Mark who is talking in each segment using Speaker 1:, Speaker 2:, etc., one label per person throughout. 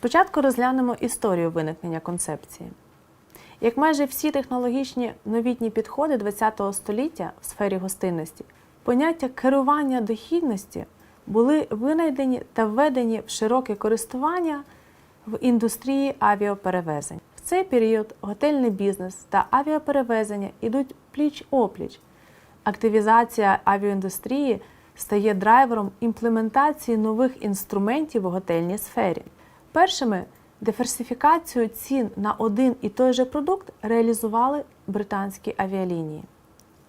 Speaker 1: Спочатку розглянемо історію виникнення концепції. Як майже всі технологічні новітні підходи ХХ століття в сфері гостинності, поняття керування дохідності були винайдені та введені в широке користування в індустрії авіаперевезень. В цей період готельний бізнес та авіаперевезення йдуть пліч-опліч. Активізація авіаіндустрії стає драйвером імплементації нових інструментів у готельній сфері. Першими диверсифікацію цін на один і той же продукт реалізували британські авіалінії.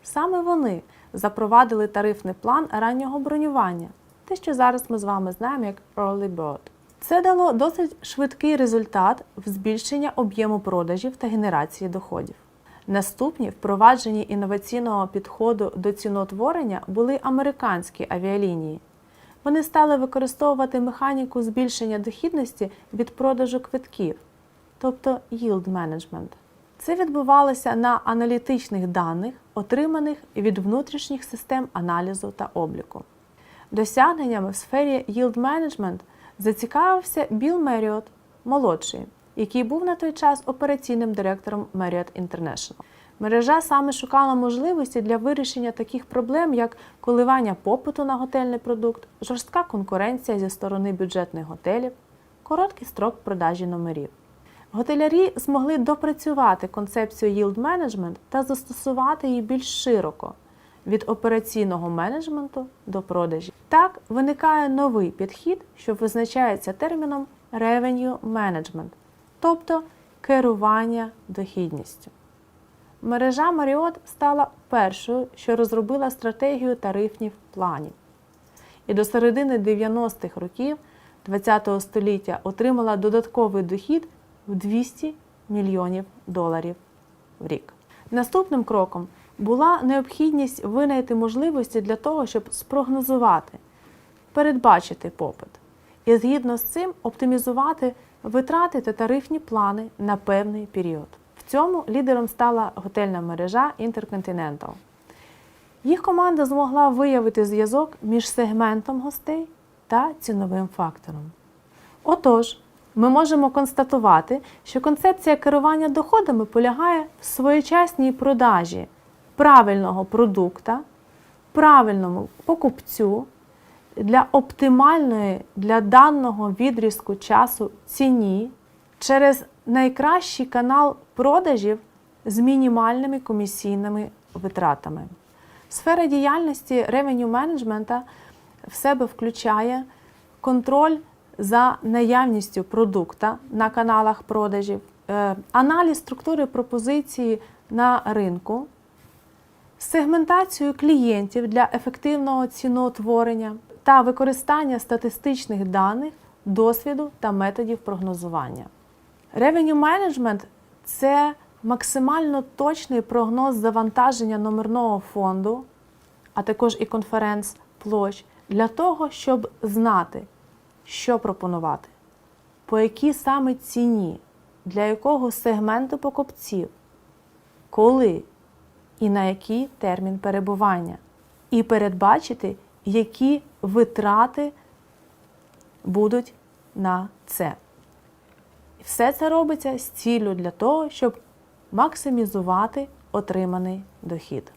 Speaker 1: Саме вони запровадили тарифний план раннього бронювання, те, що зараз ми з вами знаємо як Early Bird. Це дало досить швидкий результат в збільшення об'єму продажів та генерації доходів. Наступні впровадженні інноваційного підходу до ціноутворення були американські авіалінії. Вони стали використовувати механіку збільшення дохідності від продажу квитків, тобто yield management. Це відбувалося на аналітичних даних, отриманих від внутрішніх систем аналізу та обліку. Досягненнями в сфері yield management зацікавився Білл Меріот, молодший, який був на той час операційним директором Marriott International. Мережа саме шукала можливості для вирішення таких проблем, як коливання попиту на готельний продукт, жорстка конкуренція зі сторони бюджетних готелів, короткий строк продажі номерів. Готелярі змогли допрацювати концепцію yield management та застосувати її більш широко від операційного менеджменту до продажі. Так виникає новий підхід, що визначається терміном revenue management, тобто керування дохідністю. Мережа Marriott стала першою, що розробила стратегію тарифних планів. І до середини 90-х років ХХ століття отримала додатковий дохід в 200 мільйонів доларів в рік. Наступним кроком була необхідність винайти можливості для того, щоб спрогнозувати, передбачити попит і згідно з цим оптимізувати витрати та тарифні плани на певний період. Цьому лідером стала готельна мережа Intercontinental. Їх команда змогла виявити зв'язок між сегментом гостей та ціновим фактором. Отож, ми можемо констатувати, що концепція керування доходами полягає в своєчасній продажі правильного продукта, правильному покупцю для оптимальної для даного відрізку часу ціні через найкращий канал продажів з мінімальними комісійними витратами. Сфера діяльності revenue менеджмента в себе включає контроль за наявністю продукта на каналах продажів, е, аналіз структури пропозиції на ринку, сегментацію клієнтів для ефективного ціноутворення та використання статистичних даних, досвіду та методів прогнозування. Revenue Management – це максимально точний прогноз завантаження номерного фонду, а також і конференц площ, для того, щоб знати, що пропонувати, по якій саме ціні, для якого сегменту покупців, коли і на який термін перебування, і передбачити, які витрати будуть на це. І все це робиться з ціллю для того, щоб максимізувати отриманий дохід.